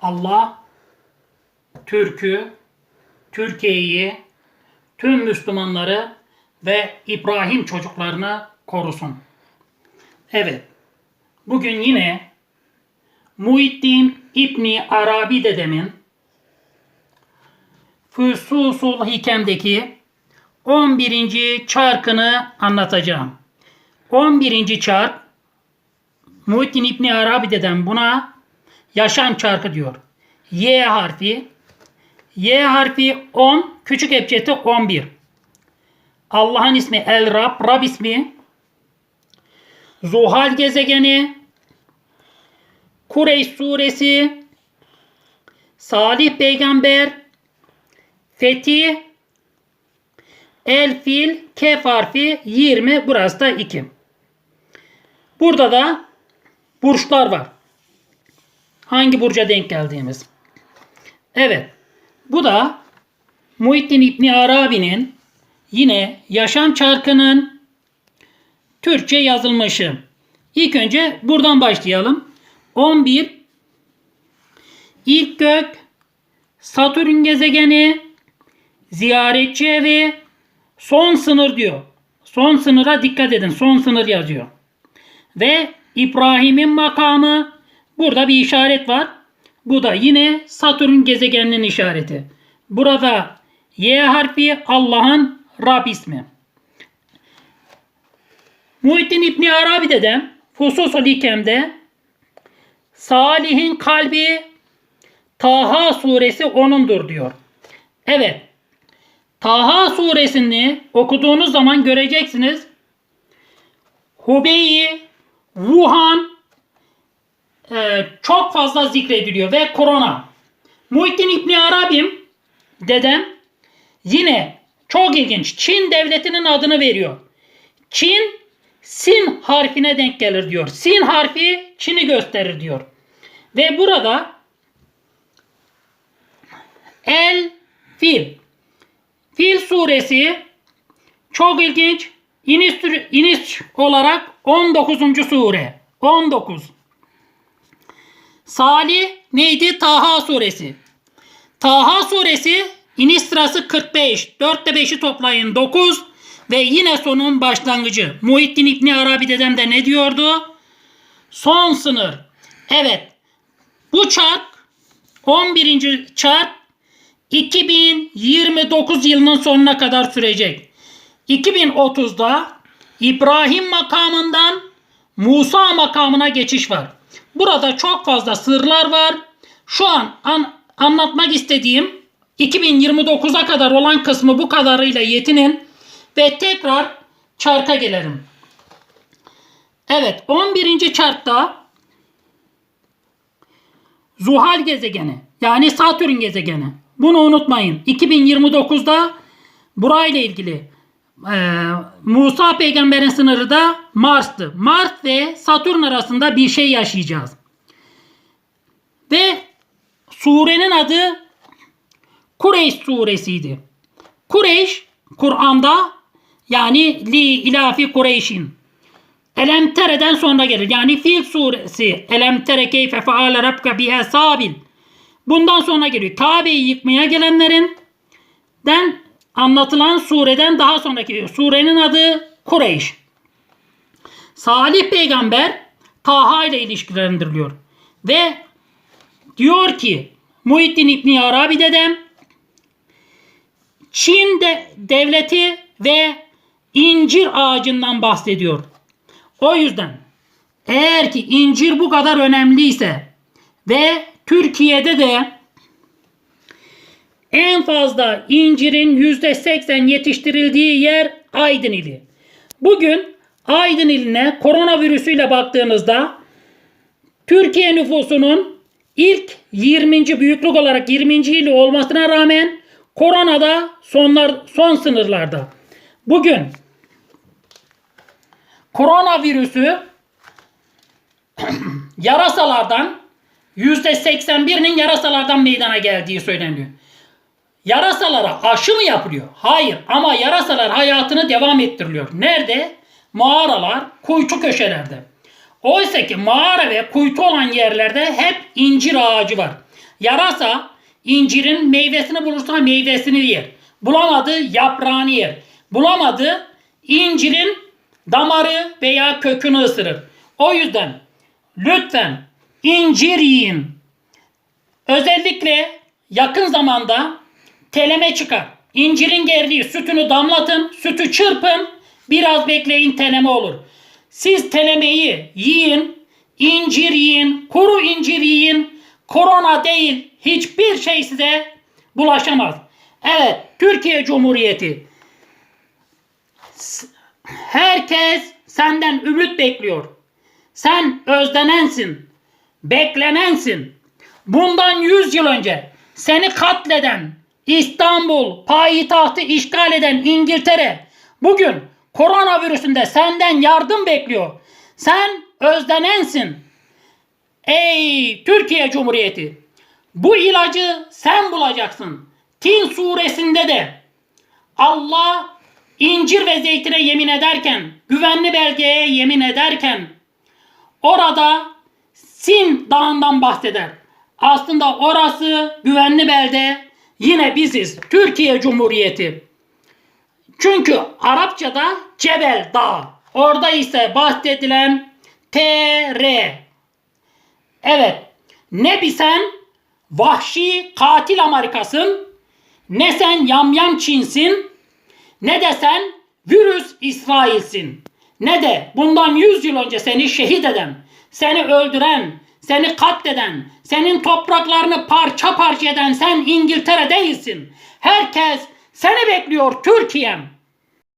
Allah Türk'ü, Türkiye'yi, tüm Müslümanları ve İbrahim çocuklarını korusun. Evet, bugün yine Muhittin İbni Arabi dedemin Füsusul Hikem'deki 11. çarkını anlatacağım. 11. çark Muhittin İbni Arabi dedem buna yaşam çarkı diyor. Y harfi Y harfi 10, küçük hepçeti 11. Allah'ın ismi El Rab, Rab ismi Zuhal gezegeni Kureyş suresi Salih peygamber Fetih El fil kef harfi 20 burası da 2. Burada da burçlar var. Hangi burca denk geldiğimiz. Evet. Bu da Muhittin İbni Arabi'nin yine yaşam çarkının Türkçe yazılmışı. İlk önce buradan başlayalım. 11 İlk gök Satürn gezegeni ziyaretçi evi son sınır diyor. Son sınıra dikkat edin. Son sınır yazıyor. Ve İbrahim'in makamı burada bir işaret var. Bu da yine Satürn gezegeninin işareti. Burada Y harfi Allah'ın Rab ismi. Muhittin İbni Arabi dedem Fusus-ul Hikem'de Salih'in kalbi Taha suresi onundur diyor. Evet. Taha suresini okuduğunuz zaman göreceksiniz. Hubey'i, Wuhan e, çok fazla zikrediliyor ve korona. Muhittin İbni Arabim dedem yine çok ilginç Çin devletinin adını veriyor. Çin Sin harfine denk gelir diyor. Sin harfi Çin'i gösterir diyor. Ve burada El Fil. Fil suresi çok ilginç. İniş, iniş olarak 19. sure. 19. Salih neydi? Taha suresi. Taha suresi iniş sırası 45. 4'te 5'i toplayın 9. Ve yine sonun başlangıcı. Muhittin İbni Arabi dedem de ne diyordu? Son sınır. Evet. Bu çark 11. çark 2029 yılının sonuna kadar sürecek. 2030'da İbrahim makamından Musa makamına geçiş var. Burada çok fazla sırlar var. Şu an, an anlatmak istediğim 2029'a kadar olan kısmı bu kadarıyla yetinin ve tekrar çarka gelelim. Evet 11. çarkta Zuhal gezegeni yani Satürn gezegeni. Bunu unutmayın. 2029'da burayla ilgili e, Musa peygamberin sınırı da Mars'tı. Mars ve Satürn arasında bir şey yaşayacağız. Ve surenin adı Kureyş suresiydi. Kureyş Kur'an'da yani li ilafi Kureyş'in Elemtere'den sonra gelir. Yani Fil suresi Elemtere keyfe feale rabka biha sabil. Bundan sonra geliyor. Kabe'yi yıkmaya gelenlerin den anlatılan sureden daha sonra geliyor. Surenin adı Kureyş. Salih peygamber Taha ile ilişkilendiriliyor. Ve diyor ki Muhittin İbni Arabi dedem Çin de, devleti ve incir ağacından bahsediyor. O yüzden eğer ki incir bu kadar önemliyse ve Türkiye'de de en fazla incirin %80 yetiştirildiği yer Aydın ili. Bugün Aydın iline koronavirüsüyle baktığınızda Türkiye nüfusunun ilk 20. büyüklük olarak 20. ili olmasına rağmen koronada sonlar, son sınırlarda. Bugün koronavirüsü yarasalardan %81'inin yarasalardan meydana geldiği söyleniyor. Yarasalara aşı mı yapılıyor? Hayır ama yarasalar hayatını devam ettiriliyor. Nerede? Mağaralar, kuytu köşelerde. Oysa ki mağara ve kuytu olan yerlerde hep incir ağacı var. Yarasa incirin meyvesini bulursa meyvesini yer. Bulamadı yaprağını yer. Bulamadı incirin damarı veya kökünü ısırır. O yüzden lütfen incir yiyin. Özellikle yakın zamanda teleme çıkar. İncirin gerdiği sütünü damlatın, sütü çırpın, biraz bekleyin teleme olur. Siz telemeyi yiyin, incir yiyin, kuru incir yiyin. Korona değil, hiçbir şey size bulaşamaz. Evet, Türkiye Cumhuriyeti. Herkes senden ümit bekliyor. Sen özlenensin, beklenensin. Bundan 100 yıl önce seni katleden İstanbul payitahtı işgal eden İngiltere bugün koronavirüsünde senden yardım bekliyor. Sen özlenensin. Ey Türkiye Cumhuriyeti bu ilacı sen bulacaksın. Tin suresinde de Allah incir ve zeytine yemin ederken, güvenli belgeye yemin ederken orada Sin dağından bahseder. Aslında orası güvenli belde yine biziz. Türkiye Cumhuriyeti. Çünkü Arapçada Cebel Dağ. Orada ise bahsedilen TR. Evet. Ne bir sen vahşi katil Amerikasın, ne sen yamyam Çinsin, ne de sen virüs İsrail'sin. Ne de bundan 100 yıl önce seni şehit eden, seni öldüren, seni katleden, senin topraklarını parça parça eden sen İngiltere değilsin. Herkes seni bekliyor Türkiye'm.